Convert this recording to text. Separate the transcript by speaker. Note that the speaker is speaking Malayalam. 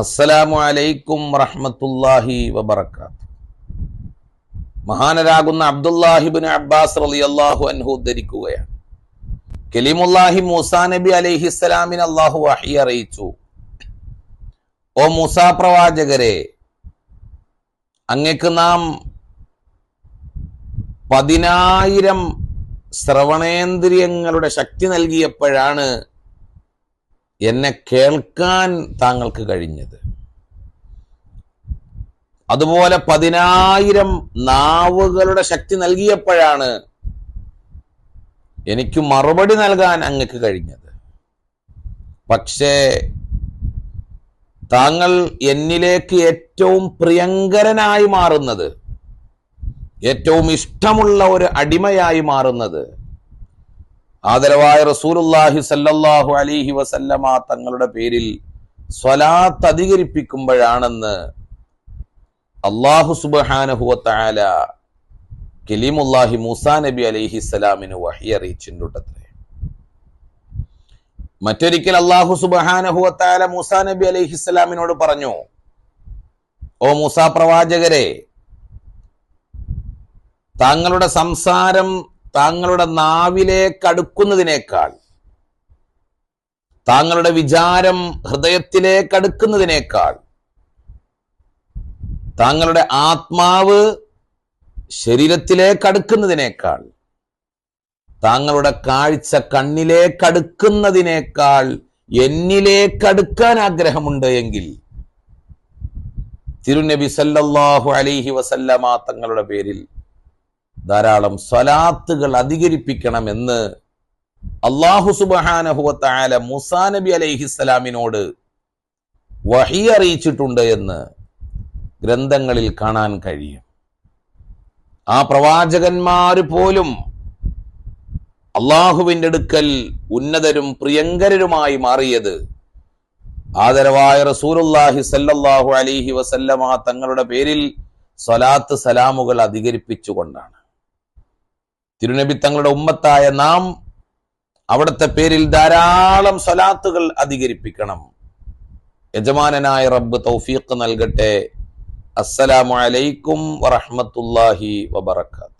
Speaker 1: അസ്സലാമു അലൈക്കും വറഹ്മത്തുള്ളാഹി വബറകാത്ത് മഹാനരാകുന്ന അബ്ദുല്ലാഹിബിൻ അബ്ബാസ് റളിയല്ലാഹു അൻഹു ഉദ്ധരിക്കുകയാണ്. കലീമുല്ലാഹി മൂസാ നബി അലൈഹിസ്സലാമിന് അള്ളാഹു വഹി അറിയിച്ചു. ഓ മൂസാ പ്രവാചകരെ അങ്ങക്ക് നാം പതിനായിരം ശ്രവണേന്ദ്രിയങ്ങളുടെ ശക്തി നൽകിയപ്പോഴാണ് എന്നെ കേൾക്കാൻ താങ്കൾക്ക് കഴിഞ്ഞത്. അതുപോലെ പതിനായിരം നാവുകളുടെ ശക്തി നൽകിയപ്പോഴാണ് എനിക്ക് മറുപടി നൽകാൻ അങ്ങക്ക് കഴിഞ്ഞത്. പക്ഷേ താങ്കൾ എന്നിലേക്ക് ഏറ്റവും പ്രിയങ്കരനായി മാറുന്നത് ഏറ്റവും ഇഷ്ടമുള്ള ഒരു അടിമയായി മാറുന്നത് ആദരവായ റസൂലുല്ലാഹി സല്ലല്ലാഹു അലൈഹി വസല്ലമ തങ്ങളുടെ പേരിൽ സ്വലാത്ത് അധികരിപ്പിക്കുമ്പോഴാണെന്ന് അള്ളാഹു വതആല കലീമുല്ലാഹി മൂസാ നബി അലൈഹി സ്വലാമിന് വഹി അറിയിച്ചിട്ടുണ്ടത്രേ. മറ്റൊരിക്കൽ അള്ളാഹു വതആല മൂസാ നബി അലൈഹി സ്വലാമിനോട് പറഞ്ഞു ഓ മൂസാ പ്രവാചകരെ താങ്കളുടെ സംസാരം താങ്കളുടെ നാവിലേക്ക് അടുക്കുന്നതിനേക്കാൾ താങ്കളുടെ വിചാരം ഹൃദയത്തിലേക്ക് അടുക്കുന്നതിനേക്കാൾ താങ്കളുടെ ആത്മാവ് ശരീരത്തിലേക്ക് അടുക്കുന്നതിനേക്കാൾ താങ്കളുടെ കാഴ്ച കണ്ണിലേക്ക് അടുക്കുന്നതിനേക്കാൾ എന്നിലേക്ക് അടുക്കാൻ ആഗ്രഹമുണ്ട് എങ്കിൽ തിരുനബി സല്ലല്ലാഹു അലൈഹി വസല്ലമ തങ്ങളുടെ പേരിൽ ധാരാളം സ്വലാത്തുകൾ അധികരിപ്പിക്കണമെന്ന് അള്ളാഹു സുബാനഹുവത്തായ മുസാ നബി അലൈഹിസ്സലാമിനോട് വഹി അറിയിച്ചിട്ടുണ്ട് എന്ന് ഗ്രന്ഥങ്ങളിൽ കാണാൻ കഴിയും. ആ പ്രവാചകന്മാര് പോലും അള്ളാഹുവിന്റെ അടുക്കൽ ഉന്നതരും പ്രിയങ്കരരുമായി മാറിയത് ആദരവായ റസൂലുല്ലാഹി സല്ലല്ലാഹു അലൈഹി വസല്ലമ തങ്ങളുടെ പേരിൽ സ്വലാത്ത് സലാമുകൾ അധികരിപ്പിച്ചുകൊണ്ടാണ്. തിരുനബി തങ്ങളുടെ ഉമ്മത്തായ നാം അവിടുത്തെ പേരിൽ ധാരാളം സ്വലാത്തുകൾ അധികരിപ്പിക്കണം. യജമാനനായ റബ്ബ് തൗഫീഖ് നൽകട്ടെ. അസ്സലാമു അലൈക്കും വറഹ്മത്തുള്ളാഹി വബറകാത്ത്